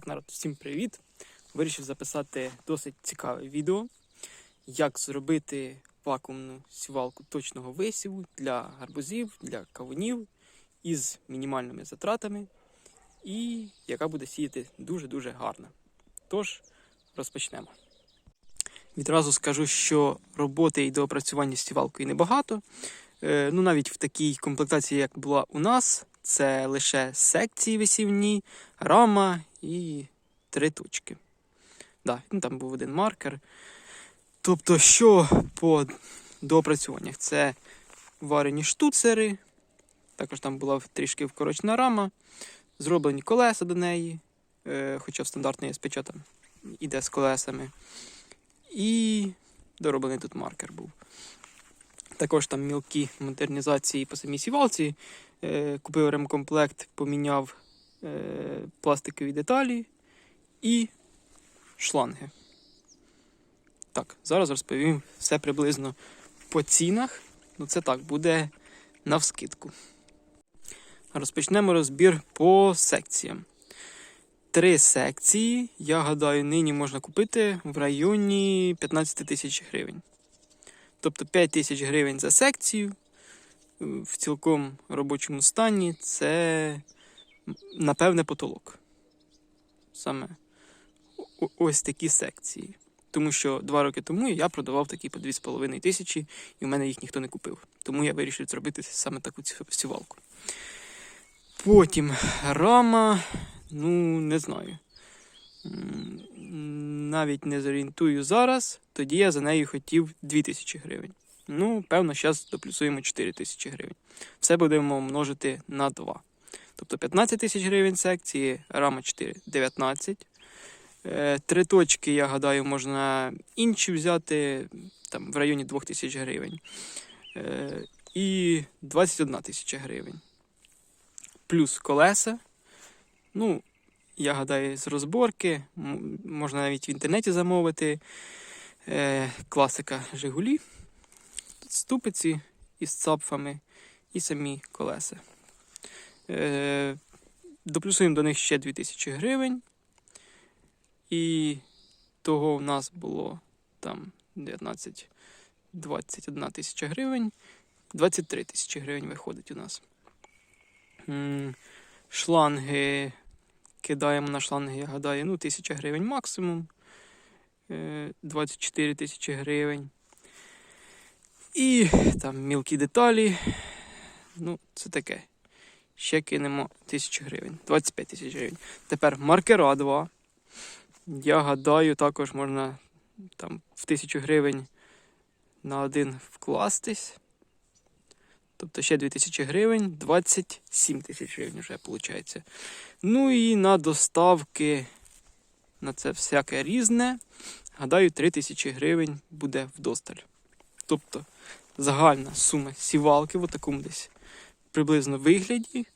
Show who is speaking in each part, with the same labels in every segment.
Speaker 1: Так, народ, всім привіт! Вирішив записати досить цікаве відео, як зробити вакуумну сівалку точного висіву для гарбузів, для кавунів із мінімальними затратами, і яка буде сіяти дуже-дуже гарно. Тож, розпочнемо. Відразу скажу, що роботи і доопрацювання сівалкою небагато. Е, Ну, навіть в такій комплектації, як була у нас, це лише секції висівні, рама і три точки. Да, ну, там був один маркер. Тобто, що по доопрацюваннях? Це варені штуцери, також там була трішки вкорочена рама, зроблені колеса до неї, е, хоча в стандартний СПЧ там іде з колесами. І дороблений тут маркер був. Також там мілкі модернізації по самій сівалці. Е, Купив ремкомплект, поміняв е, пластикові деталі і шланги. Так, зараз розповім все приблизно по цінах. Ну, це так, буде навскидку. Розпочнемо розбір по секціям. Три секції, я гадаю, нині можна купити в районі 15 тисяч гривень. Тобто 5 тисяч гривень за секцію в цілком робочому стані це, напевне, потолок. Саме ось такі секції. Тому що два роки тому я продавав такі по 2,5 тисячі, і в мене їх ніхто не купив. Тому я вирішив зробити саме таку сівалку. Потім рама, ну, не знаю. Навіть не зорієнтую зараз, тоді я за нею хотів 2000 гривень. Ну, певно, зараз доплюсуємо 4 тисячі гривень. Все будемо множити на 2. Тобто 15 тисяч гривень секції, рама 4 19. Е, Три точки, я гадаю, можна інші взяти там, в районі 2 тисяч гривень. Е, І 21 тисяча гривень. Плюс колеса. Ну, я гадаю, з розборки. Можна навіть в інтернеті замовити. Е, Класика Жигулі ступиці із цапфами і самі колеса. Е, доплюсуємо до них ще 2000 гривень. І того в нас було там 19, 21 тисяча гривень. 23 тисячі гривень виходить у нас. Шланги. Кидаємо на шланги, я гадаю, ну, 1000 гривень максимум. Е, 24 тисячі гривень. І там мілкі деталі. Ну, це таке. Ще кинемо 1000 гривень. 25 тисяч гривень. Тепер маркера 2. Я гадаю, також можна там в 1000 гривень на один вкластись. Тобто ще 2000 гривень, 27 тисяч гривень вже виходить. Ну і на доставки на це всяке різне. Гадаю, 3000 гривень буде вдосталь. Тобто загальна сума сівалки в такому десь приблизно вигляді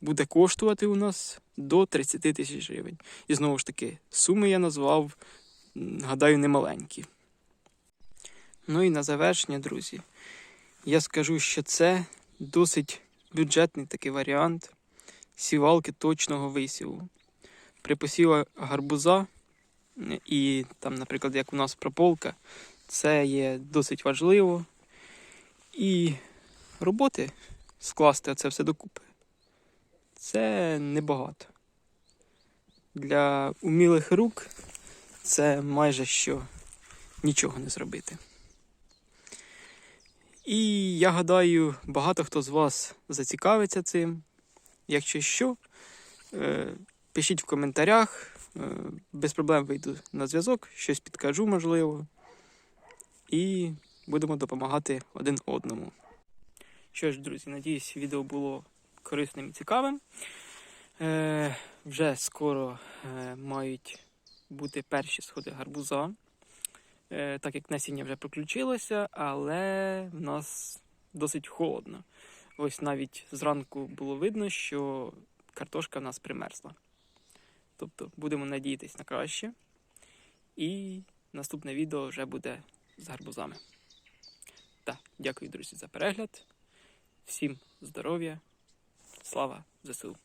Speaker 1: буде коштувати у нас до 30 тисяч гривень. І знову ж таки, суми я назвав, гадаю, немаленькі. Ну і на завершення, друзі, я скажу, що це досить бюджетний такий варіант сівалки точного висіву. При посіві гарбуза, і там, наприклад, як у нас прополка, це є досить важливо. І роботи скласти це все докупи. Це небагато. Для умілих рук це майже що нічого не зробити. І я гадаю, багато хто з вас зацікавиться цим. Якщо що, е, пишіть в коментарях, е, без проблем вийду на зв'язок, щось підкажу, можливо. І будемо допомагати один одному. Що ж, друзі, надіюсь, відео було корисним і цікавим. Е, вже скоро е, мають бути перші сходи гарбуза, е, так як насіння вже проключилося, але в нас досить холодно. Ось навіть зранку було видно, що картошка в нас примерзла. Тобто будемо надіятися на краще. І наступне відео вже буде з гарбузами. Так, дякую, друзі, за перегляд. Всім здоров'я, слава ЗСУ!